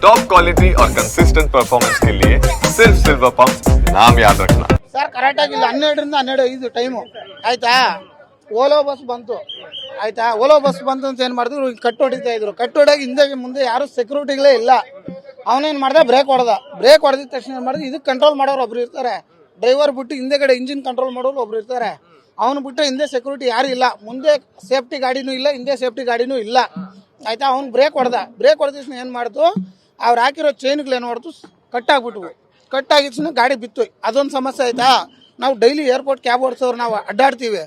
Top quality और consistent performance के लिए सिर्फ सिल्वर पंप नाम याद रखना ಸರ್ ಕರೆಕ್ಟಾಗಿ ಇಲ್ಲ ಹನ್ನೆರಡರಿಂದ ಹನ್ನೆರಡು ಐದು ಟೈಮು ಆಯ್ತಾ ಓಲೋ ಬಸ್ ಬಂತು ಆಯ್ತಾ ಓಲೋ ಬಸ್ ಬಂತು ಅಂತ ಏನು ಮಾಡಿದ್ರು ಇವ್ರು ಕಟ್ ಹೊಡಿತಾ ಇದ್ರು ಕಟ್ ಹೊಡಿಯಾಗಿ ಹಿಂದೆ ಮುಂದೆ ಯಾರು ಸೆಕ್ಯೂರಿಟಿಗಳೇ ಇಲ್ಲ ಅವನೇನು ಮಾಡ್ದ ಬ್ರೇಕ್ ಹೊಡೆದ ಬ್ರೇಕ್ ಹೊಡೆದಿದ ತಕ್ಷಣ ಏನು ಮಾಡಿದ್ರು ಇದಕ್ಕೆ ಕಂಟ್ರೋಲ್ ಮಾಡೋರು ಒಬ್ರು ಇರ್ತಾರೆ ಡ್ರೈವರ್ ಬಿಟ್ಟು ಹಿಂದೆಗಡೆ ಇಂಜಿನ್ ಕಂಟ್ರೋಲ್ ಮಾಡೋರು ಒಬ್ರು ಇರ್ತಾರೆ ಅವನು ಬಿಟ್ಟರೆ ಹಿಂದೆ ಸೆಕ್ಯೂರಿಟಿ ಯಾರು ಇಲ್ಲ ಮುಂದೆ ಸೇಫ್ಟಿ ಗಾಡಿನೂ ಇಲ್ಲ ಹಿಂದೆ ಸೇಫ್ಟಿ ಗಾಡಿನೂ ಇಲ್ಲ ಆಯ್ತಾ ಅವ್ನು ಬ್ರೇಕ್ ಹೊಡೆದ ಬ್ರೇಕ್ ಹೊಡೆದ ತಕ್ಷಣ ಏನು ಮಾಡ್ತು ಅವ್ರು ಹಾಕಿರೋ ಚೈನ್ಗಳು ಏನು ಮಾಡ್ತು ಕಟ್ ಆಗ್ಬಿಟ್ವು ಕಟ್ ಆಗಿದ ತಕ್ಷಣ ಗಾಡಿ ಬಿತ್ತು. ಅದೊಂದು ಸಮಸ್ಯೆ ಆಯ್ತಾ? ನಾವು ಡೈಲಿ ಏರ್ಪೋರ್ಟ್ ಕ್ಯಾಬ್ ಓಡಿಸೋರು ನಾವು ಅಡ್ಡಾಡ್ತೀವಿ.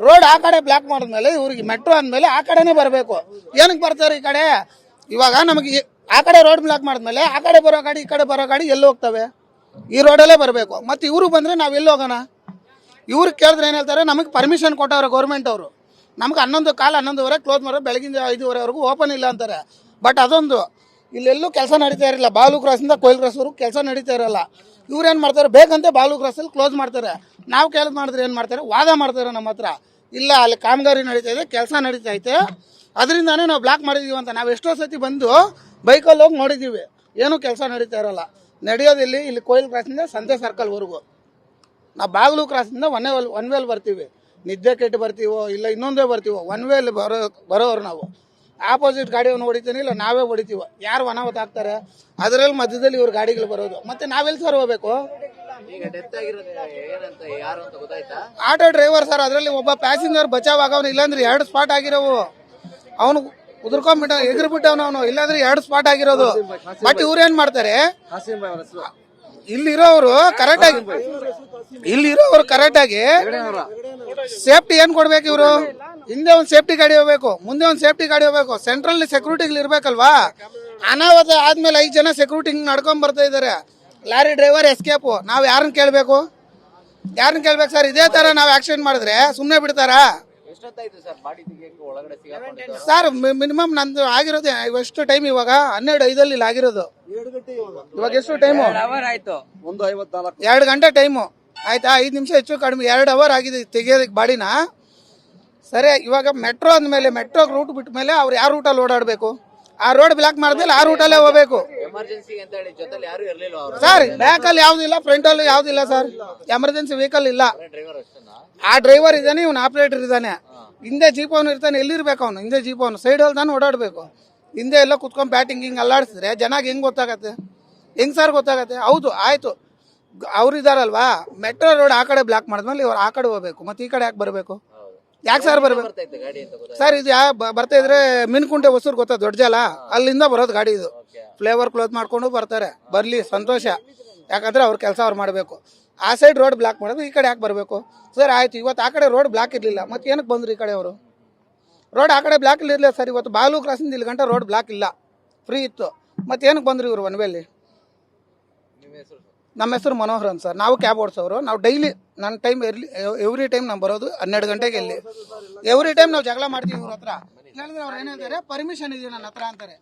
ರೋಡ್ ಆ ಕಡೆ ಬ್ಲಾಕ್ ಮಾಡಿದ್ಮೇಲೆ ಇವ್ರಿಗೆ ಮೆಟ್ರೋ ಅಂದಮೇಲೆ ಆ ಕಡೆನೇ ಬರಬೇಕು. ಏನಕ್ಕೆ ಬರ್ತಾರೆ ಈ ಕಡೆ? ಇವಾಗ ನಮಗೆ ಆ ಕಡೆ ರೋಡ್ ಬ್ಲಾಕ್ ಮಾಡಿದ್ಮೇಲೆ ಆ ಕಡೆ ಬರೋ ಗಾಡಿ, ಈ ಕಡೆ ಬರೋ ಗಾಡಿ ಎಲ್ಲಿ ಹೋಗ್ತವೆ? ಈ ರೋಡಲ್ಲೇ ಬರಬೇಕು. ಮತ್ತು ಇವರು ಬಂದರೆ ನಾವು ಎಲ್ಲಿ ಹೋಗೋಣ? ಇವ್ರು ಕೇಳಿದ್ರೆ ಏನು ಹೇಳ್ತಾರೆ? ನಮಗೆ ಪರ್ಮಿಷನ್ ಕೊಟ್ಟವ್ರೆ ಗೌರ್ಮೆಂಟ್ ಅವರು. ನಮ್ಗೆ ಹನ್ನೊಂದು ಕಾಲ ಹನ್ನೊಂದುವರೆ ಕ್ಲೋಸ್ ಮಾಡೋ ಬೆಳಗಿನ ಐದುವರೆವರೆಗೂ ಓಪನ್ ಇಲ್ಲ ಅಂತಾರೆ. ಬಟ್ ಅದೊಂದು ಇಲ್ಲೆಲ್ಲೂ ಕೆಲಸ ನಡೀತಾ ಇರಲಿಲ್ಲ. ಬಾಲು ಕ್ರಾಸಿಂದ ಕೊಯ್ಲು ಕ್ರಾಸ್ವರೆಗೂ ಕೆಲಸ ನಡೀತಾ ಇರಲ್ಲ. ಇವ್ರು ಏನು ಮಾಡ್ತಾರೆ? ಬೇಕಂತೆ ಬಾಲು ಕ್ರಾಸಲ್ಲಿ ಕ್ಲೋಸ್ ಮಾಡ್ತಾರೆ. ನಾವು ಕೆಲಸ ಮಾಡಿದ್ರೆ ಏನು ಮಾಡ್ತಾರೆ? ವಾದ ಮಾಡ್ತಾರೆ ನಮ್ಮ ಹತ್ರ. ಇಲ್ಲ, ಅಲ್ಲಿ ಕಾಮಗಾರಿ ನಡೀತಾ ಇದೆ, ಕೆಲಸ ನಡೀತಾ ಐತೆ. ಅದರಿಂದಾನೇ ನಾವು ಬ್ಲಾಕ್ ಮಾಡಿದೀವಿ ಅಂತ. ನಾವು ಎಷ್ಟೋ ಸತಿ ಬಂದು ಬೈಕಲ್ಲಿ ಹೋಗಿ ನೋಡಿದ್ದೀವಿ ಏನೂ ಕೆಲಸ ನಡೀತಾ ಇರೋಲ್ಲ. ನಡೆಯೋದಿಲ್ಲಿ ಇಲ್ಲಿ ಕೊಯ್ಲು ಕ್ರಾಸಿಂದ ಸಂತೆ ಸರ್ಕಲ್ವರೆಗೂ ನಾವು ಬಾಗಲು ಕ್ರಾಸಿಂದ ಒನ್ ಒನ್ ವೇಲ್ ಬರ್ತೀವಿ. ನಿದ್ದೆ ಕೆಟ್ಟು ಬರ್ತೀವೋ, ಇಲ್ಲ ಇನ್ನೊಂದೇ ಬರ್ತೀವೋ ಒನ್ ವೇಲ್ ಬರೋ, ಬರೋರು ನಾವು. ಆಪೋಸಿಟ್ ಗಾಡಿಯನ್ನು ಹೊಡಿತೀನಿ ಇಲ್ಲ ನಾವೇ ಹೊಡಿತೀವ. ಯಾರು ಅನಾಹುತ ಆಗ್ತಾರೆ? ಅದರಲ್ಲಿ ಮಧ್ಯದಲ್ಲಿ ಇವ್ರ ಗಾಡಿಗಳು ಬರೋದು. ಮತ್ತೆ ನಾವೆಲ್ಲಿ ಸರ್ ಹೋಗ್ಬೇಕು? ಆಟೋ ಡ್ರೈವರ್ ಸರ್ ಅದರಲ್ಲಿ ಒಬ್ಬ ಪ್ಯಾಸೆಂಜರ್ ಬಚಾವ್ ಆಗವನು ಇಲ್ಲಾಂದ್ರೆ ಎರಡು ಸ್ಪಾಟ್ ಆಗಿರೋವು. ಅವನು ಉದುರ್ಕೊಂಡ್ಬಿಟ್ಟ ಎಗರ್ಬಿಟ್ಟವನು ಅವನು. ಇಲ್ಲಾಂದ್ರೆ ಎರಡು ಸ್ಪಾಟ್ ಆಗಿರೋದು. ಬಟ್ ಇವ್ರು ಏನ್ ಮಾಡ್ತಾರೆ? ಇಲ್ಲಿರೋರು ಕರೆಕ್ಟ್ ಆಗಿ ಇಲ್ಲಿರೋರು ಕರೆಕ್ಟ್ ಆಗಿ ಸೇಫ್ಟಿ ಏನ್ ಕೊಡ್ಬೇಕು ಇವರು? ಹಿಂದೆ ಒಂದು ಸೇಫ್ಟಿ ಗಾಡಿ ಹೋಗ್ಬೇಕು ಮುಂದೆ ಒಂದು ಸೇಫ್ಟಿ ಗಾಡಿ ಹೋಗ್ಬೇಕು. ಸೆಂಟ್ರಲ್ ಸೆಕ್ಯೂರಿಟಿಗಳು ಇರ್ಬೇಕಲ್ವಾ? ಅನಾಹುತ ಆದ್ಮೇಲೆ ಐದು ಜನ ಸೆಕ್ಯೂರಿಟಿ ನಡ್ಕೊಂಡ್ ಬರ್ತಾ ಇದಾರೆ. ಲಾರಿ ಡ್ರೈವರ್ ಎಸ್ಕೇಪು ನಾವು ಯಾರನ್ನ ಕೇಳಬೇಕು? ಯಾರನ್ನ ಕೇಳ್ಬೇಕು ಸರ್ ಇದೇ ತರ ನಾವು ಆಕ್ಸಿಡೆಂಟ್ ಮಾಡಿದ್ರೆ ಸುಮ್ಮನೆ ಬಿಡ್ತಾರಾ? ಸರ್ ಬಾಡಿ ತೆಗಿಯಕ್ಕೆ ಒಳಗಡೆ ಸಿಗಾಕೊಂಡಿದ್ದು ಸರ್ ಮಿನಿಮಮ್ ನಂದು ಆಗಿರೋದು ಎಷ್ಟು ಟೈಮ್ ಇವಾಗ ಹನ್ನೆರಡು ಐದಲ್ಲಿ ಇಲ್ಲಿ ಆಗಿರೋದು. ಇವಾಗ. ಎಷ್ಟು ಟೈಮು ಎರಡು ಗಂಟೆ ಟೈಮು ಆಯ್ತಾ? ಐದು ನಿಮಿಷ ಹೆಚ್ಚು ಕಡಿಮೆ. ಎರಡು ಅವರ್ ಆಗಿದೆ ತೆಗಿಯೋದಕ್ಕೆ ಬಾಡಿನ. ಸರಿ ಇವಾಗ ಮೆಟ್ರೋ ಅಂದಮೇಲೆ ಮೆಟ್ರೋ ರೂಟ್ ಬಿಟ್ಟ ಮೇಲೆ ಅವ್ರು ಯಾವ ರೂಟಲ್ಲಿ ಓಡಾಡಬೇಕು? ಆ ರೋಡ್ ಬ್ಲಾಕ್ ಮಾಡಿದ್ಮೇಲೆ ಆ ರೂಟಲ್ಲೇ ಹೋಗ್ಬೇಕು. ಸರ್ ಯಾರು ಇರ್ಲಿಲ್ಲ ಅವರು? ಸರ್ ಬ್ಯಾಕಲ್ಲಿ ಯಾವುದಿಲ್ಲ ಫ್ರಂಟಲ್ಲಿ ಯಾವುದಿಲ್ಲ ಸರ್ ಎಮರ್ಜೆನ್ಸಿ ವೆಹಿಕಲ್ ಇಲ್ಲ ಆ ಡ್ರೈವರ್ ಇದ್ದಾನೆ ಇವನು ಆಪರೇಟರ್ ಇದ್ದಾನೆ. ಹಿಂದೆ ಜೀಪ್ ಅವನು ಇರ್ತಾನೆ ಎಲ್ಲಿರ್ಬೇಕು ಅವನು? ಹಿಂದೆ ಜೀಪ್ ಅವನು. ಅಲ್ಲಿ ತಾನು ಓಡಾಡಬೇಕು. ಹಿಂದೆ ಎಲ್ಲ ಕುತ್ಕೊಂಡು ಬ್ಯಾಟಿಂಗ್ ಹಿಂಗೆ ಅಲ್ಲಾಡಿಸಿದ್ರೆ ಜನಾಗ ಹೆಂಗ್ ಗೊತ್ತಾಗತ್ತೆ? ಹೆಂಗ್ ಸರ್ ಗೊತ್ತಾಗತ್ತೆ? ಹೌದು ಆಯ್ತು. ಅವ್ರು ಇದಾರಲ್ವಾ? ಮೆಟ್ರೋ ರೋಡ್ ಆ ಕಡೆ ಬ್ಲಾಕ್ ಮಾಡಿದ್ಮೇಲೆ ಇವ್ರು ಆ ಕಡೆ ಹೋಗ್ಬೇಕು. ಮತ್ತೆ ಈ ಕಡೆ ಯಾಕೆ ಬರಬೇಕು? ಯಾಕೆ ಸರ್ ಬರ್ಬೇಕು ಸರ್ ಇದು ಯಾ ಬ- ಬರ್ತಾ ಇದ್ರೆ ಮಿನ್ಕುಂಟೆ ಹೊಸೂರು ಗೊತ್ತಾ ದೊಡ್ಡ ಜಲ? ಅಲ್ಲಿಂದ ಬರೋದು ಗಾಡಿ ಇದು. ಫ್ಲೇವರ್ ಕ್ಲೋತ್ ಮಾಡ್ಕೊಂಡು ಬರ್ತಾರೆ. ಬರಲಿ ಸಂತೋಷ. ಯಾಕಂದ್ರೆ ಅವ್ರ ಕೆಲಸ ಅವ್ರು ಮಾಡಬೇಕು. ಆ ಸೈಡ್ ರೋಡ್ ಬ್ಲಾಕ್ ಮಾಡೋದು ಈ ಕಡೆ ಯಾಕೆ ಬರಬೇಕು? ಸರ್ ಆಯ್ತು ಇವತ್ತು ಆ ಕಡೆ ರೋಡ್ ಬ್ಲಾಕ್ ಇರಲಿಲ್ಲ. ಮತ್ತೆ ಏನಕ್ಕೆ ಬಂದ್ರು ಈ ಕಡೆ ಅವರು? ರೋಡ್ ಆ ಕಡೆ ಬ್ಲಾಕ್ ಇರಲಿಲ್ಲ ಸರ್ ಇವತ್ತು ಬಾಲು ಕ್ರಾಸಿಂದ ಇಲ್ಲಿ ಗಂಟೆ ರೋಡ್ ಬ್ಲಾಕ್ ಇಲ್ಲ. ಫ್ರೀ ಇತ್ತು. ಮತ್ತೆ ಏನಕ್ಕೆ ಬಂದ್ರು ಇವರು ಒನ್ವೇಲಿ ನಿಮ್ಮ ಹೆಸರು ನಮ್ಮ ಹೆಸರು ಮನೋಹರ್ ಅಂತ ಸರ್. ನಾವು ಕ್ಯಾಬ್ ಓಡಿಸೋರು. ನಾವು ಡೈಲಿ ನನ್ನ ಟೈಮ್ ಎರ್ಲಿ ಎವ್ರಿ ಟೈಮ್ ನಾವು ಬರೋದು ಹನ್ನೆರಡು ಗಂಟೆಗೆ ಇಲ್ಲಿ. ಎವ್ರಿ ಟೈಮ್ ನಾವು ಜಗಳ ಮಾಡ್ತೀವಿ ಇವ್ರ ಹತ್ರ. ಹೇಳಿದ್ರೆ ಅವ್ರು ಏನಂತಾರೆ ಪರ್ಮಿಷನ್ ಇದೆ ನನ್ನ ಹತ್ರ? ಅಂತಾರೆ.